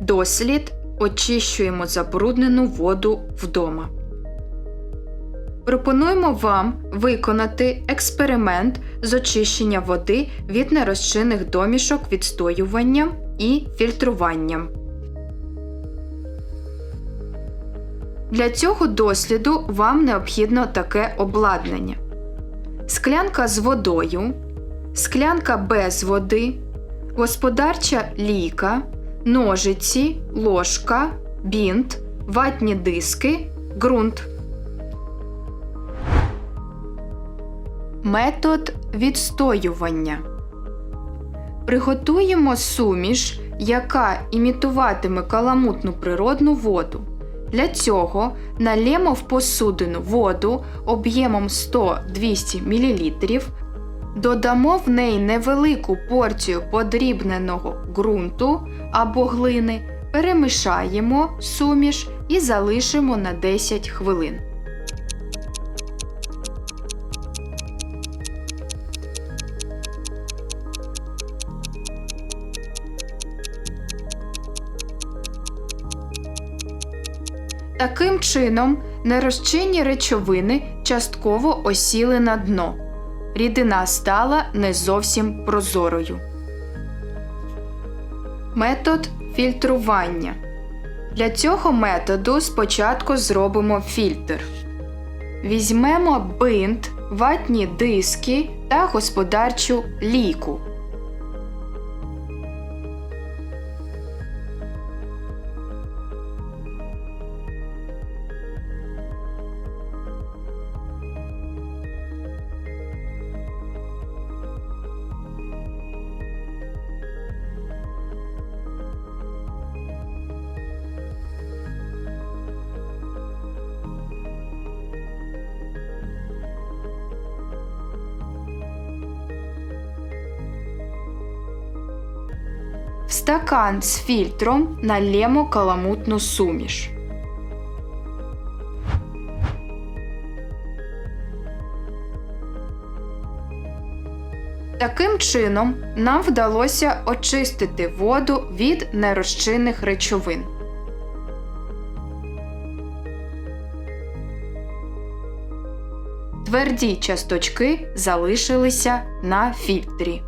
Дослід очищуємо забруднену воду вдома. Пропонуємо вам виконати експеримент з очищення води від нерозчинних домішок відстоюванням і фільтруванням. Для цього досліду вам необхідно таке обладнання: склянка з водою, склянка без води, господарча лійка, ножиці, ложка, бінт, ватні диски, ґрунт. Метод відстоювання. Приготуємо суміш, яка імітуватиме каламутну природну воду. Для цього налємо в посудину воду об'ємом 100-200 мл, додамо в неї невелику порцію подрібненого ґрунту або глини, перемішаємо суміш і залишимо на 10 хвилин. Таким чином, нерозчинні речовини частково осіли на дно. Рідина стала не зовсім прозорою. Метод фільтрування. Для цього методу спочатку зробимо фільтр. Візьмемо бинт, ватні диски та господарчу ліку. Стакан з фільтром налємо каламутну суміш. Таким чином, нам вдалося очистити воду від нерозчинних речовин. Тверді часточки залишилися на фільтрі.